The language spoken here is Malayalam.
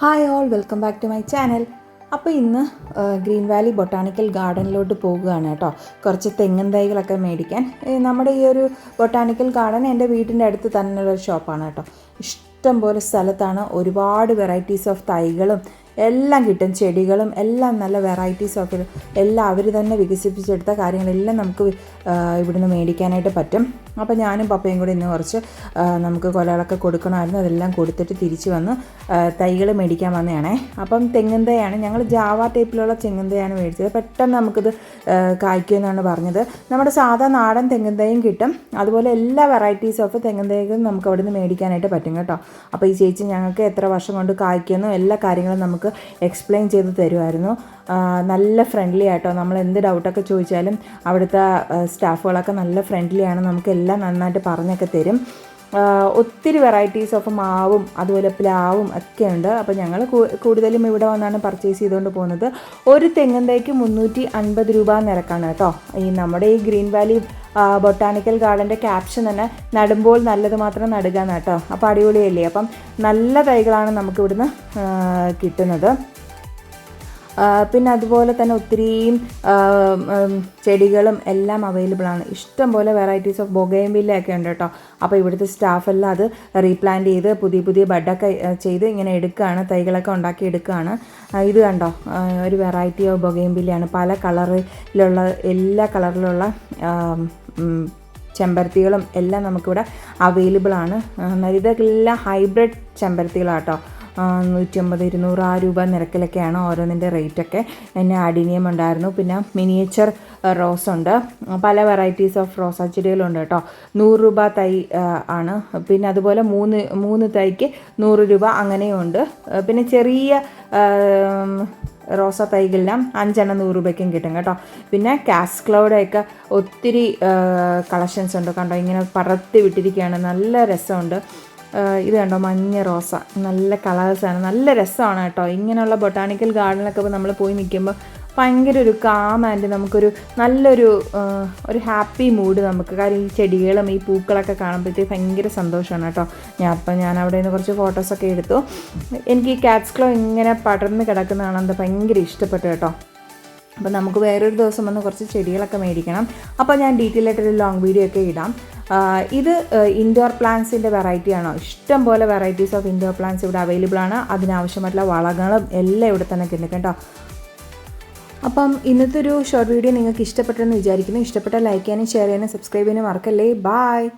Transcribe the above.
Hi all welcome back to my channel അപ്പോൾ ഇന്ന് ഗ്രീൻ വാലി ബൊട്ടാണിക്കൽ ഗാർഡനിലോട്ട് പോകുകയാണ് കേട്ടോ. കുറച്ച് തെങ്ങൻ തൈകളൊക്കെ മേടിക്കാൻ. നമ്മുടെ ഈ ഒരു ബൊട്ടാണിക്കൽ ഗാർഡൻ എന്റെ വീടിന്റെ അടുത്ത് തന്നെയുള്ള ഒരു ഷോപ്പാണ് കേട്ടോ. ഇഷ്ടം പോലെ സ്ഥലത്താണ് ഒരുപാട് വെറൈറ്റീസ് ഓഫ് തൈകളും എല്ലാം കിട്ടും. ചെടികളും എല്ലാം നല്ല വെറൈറ്റീസ് ഒക്കെ എല്ലാം അവർ തന്നെ വികസിപ്പിച്ചെടുത്ത കാര്യങ്ങളെല്ലാം നമുക്ക് ഇവിടുന്ന് മേടിക്കാനായിട്ട് പറ്റും. അപ്പോൾ ഞാനും പപ്പയും കൂടി ഇന്ന് കുറച്ച് നമുക്ക് കൊലകളൊക്കെ കൊടുക്കണമായിരുന്നു. അതെല്ലാം കൊടുത്തിട്ട് തിരിച്ചു വന്ന് തൈകൾ മേടിക്കാൻ വന്നതാണേ. അപ്പം തെങ്ങന്തയാണ് ഞങ്ങൾ ജാവ ടൈപ്പിലുള്ള തെങ്ങന്തയാണ് മേടിച്ചത്. പെട്ടെന്ന് നമുക്കിത് കായ്ക്കുമെന്നാണ് പറഞ്ഞത്. നമ്മുടെ സാധാ നാടൻ തെങ്ങന്തയും കിട്ടും. അതുപോലെ എല്ലാ വെറൈറ്റീസ് ഓഫ് തെങ്ങന്തയും നമുക്ക് അവിടെ നിന്ന് മേടിക്കാനായിട്ട് പറ്റും കേട്ടോ. അപ്പോൾ ഈ ചേച്ചി ഞങ്ങൾക്ക് എത്ര വർഷം കൊണ്ട് കായ്ക്കുന്നു എല്ലാ കാര്യങ്ങളും നമുക്ക് എക്സ്പ്ലെയിൻ ചെയ്ത് തരുമായിരുന്നു നല്ല ഫ്രണ്ട്ലി ആയിട്ടോ നമ്മൾ എന്ത് ഡൗട്ടൊക്കെ ചോദിച്ചാലും അവിടുത്തെ സ്റ്റാഫുകളൊക്കെ നല്ല ഫ്രണ്ട്ലിയാണ് നമുക്ക് എല്ലാം നന്നായിട്ട് പറഞ്ഞൊക്കെ തരും. ഒത്തിരി വെറൈറ്റീസ് ഓഫ് മാവും അതുപോലെ പ്ലാവും ഒക്കെ ഉണ്ട്. അപ്പോൾ ഞങ്ങൾ കൂടുതലും ഇവിടെ വന്നാണ് പർച്ചേസ് ചെയ്തുകൊണ്ട് പോകുന്നത്. ഒരു തെങ്ങിൻ തൈക്ക് മുന്നൂറ്റി അൻപത് രൂപ നിരക്കാണ് കേട്ടോ. ഈ നമ്മുടെ ഈ ഗ്രീൻ വാലി ബൊട്ടാണിക്കൽ ഗാർഡന്റെ ക്യാപ്ഷൻ തന്നെ നടുമ്പോൾ നല്ലത് മാത്രം നടുക അപ്പോൾ അടിപൊളിയല്ലേ? അപ്പം നല്ല തൈകളാണ് നമുക്ക് ഇവിടുന്ന് ആ, കിട്ടുന്നത്. പിന്നെ അതുപോലെ തന്നെ ഒത്തിരിയും ചെടികളും എല്ലാം അവൈലബിൾ ആണ്. ഇഷ്ടം പോലെ വെറൈറ്റീസ് ഓഫ് ബൊഗൈൻവില്ലയൊക്കെ ഉണ്ട് കേട്ടോ. അപ്പോൾ ഇവിടുത്തെ സ്റ്റാഫെല്ലാം അത് റീപ്ലാന്റ് ചെയ്ത് പുതിയ പുതിയ ബഡൊക്കെ ചെയ്ത് ഇങ്ങനെ എടുക്കുകയാണ് തൈകളൊക്കെ ഉണ്ടാക്കി എടുക്കുകയാണ്. ഇത് കണ്ടോ? ഒരു വെറൈറ്റി ഓഫ് ബൊഗൈൻവില്ലയാണ് പല കളറിലുള്ള എല്ലാ കളറിലുള്ള ചെമ്പരത്തികളും എല്ലാം നമുക്കിവിടെ അവൈലബിൾ ആണ്. ഇതെല്ലാം ഹൈബ്രിഡ് ചെമ്പരത്തികളാട്ടോ നൂറ്റമ്പത് ഇരുന്നൂറ് ആ രൂപ നിരക്കിലൊക്കെയാണ് ഓരോന്നിന്റെ റേറ്റൊക്കെ. പിന്നെ അഡിനിയം ഉണ്ടായിരുന്നു. പിന്നെ മിനിയേച്ചർ റോസ് ഉണ്ട്. പല വെറൈറ്റീസ് ഓഫ് റോസാ ചെടികളുണ്ട് കേട്ടോ. നൂറ് രൂപ തൈ ആണ്. പിന്നെ അതുപോലെ മൂന്ന് മൂന്ന് തൈക്ക് നൂറ് രൂപ അങ്ങനെയുണ്ട് പിന്നെ ചെറിയ റോസാ തൈകളെല്ലാം അഞ്ചെണ്ണം നൂറ് രൂപയ്ക്കും കിട്ടും കേട്ടോ. പിന്നെ കാസ്ക്ലൗഡൊക്കെ ഒത്തിരി കളക്ഷൻസ് ഉണ്ട്. കണ്ടോ ഇങ്ങനെ പറത്തി വിട്ടിരിക്കുകയാണ്. നല്ല രസമുണ്ട്. ഇത് കണ്ടോ? മഞ്ഞ റോസ. നല്ല കളേഴ്സാണ് നല്ല രസമാണ് കേട്ടോ. ഇങ്ങനെയുള്ള ബൊട്ടാണിക്കൽ ഗാർഡനൊക്കെ നമ്മൾ പോയി നിൽക്കുമ്പോൾ ഭയങ്കര ഒരു കാം ആൻഡ് നമുക്കൊരു നല്ലൊരു ഒരു ഹാപ്പി മൂഡ് നമുക്ക്. കാര്യം ഈ ചെടികളും ഈ പൂക്കളൊക്കെ കാണുമ്പോഴത്തേക്ക് ഭയങ്കര സന്തോഷമാണ് കേട്ടോ. ഞാൻ അപ്പം ഞാൻ അവിടെ നിന്ന് കുറച്ച് ഫോട്ടോസൊക്കെ എടുത്തു. എനിക്ക് ഈ കാറ്റ്സ് ക്ലോ ഇങ്ങനെ പടർന്ന് കിടക്കുന്നതാണ് കാണാൻ ഭയങ്കര ഇഷ്ടപ്പെട്ടു കേട്ടോ. അപ്പോൾ നമുക്ക് വേറൊരു ദിവസം വന്ന് കുറച്ച് ചെടികളൊക്കെ മേടിക്കണം. അപ്പോൾ ഞാൻ ഡീറ്റെയിൽ ആയിട്ടൊരു ലോങ് വീഡിയോ ഒക്കെ ഇടാം. ഇത് ഇൻഡോർ പ്ലാന്റ്സിന്റെ വെറൈറ്റി ആണോ? ഇഷ്ടം പോലെ വെറൈറ്റീസ് ഓഫ് ഇൻഡോർ പ്ലാന്റ്സ് ഇവിടെ അവൈലബിൾ ആണ്. അതിനാവശ്യമായിട്ടുള്ള വളങ്ങളും എല്ലാം ഇവിടെ തന്നെ കിട്ടും കേട്ടോ. അപ്പം ഇന്നത്തെ ഒരു ഷോർട്ട് വീഡിയോ നിങ്ങൾക്ക് ഇഷ്ടപ്പെട്ടെന്ന് വിചാരിക്കുന്നു. ഇഷ്ടപ്പെട്ട ലൈക്ക് ചെയ്യാനും ഷെയർ ചെയ്യാനും സബ്സ്ക്രൈബ് ചെയ്യാനും മറക്കല്ലേ? ബായ്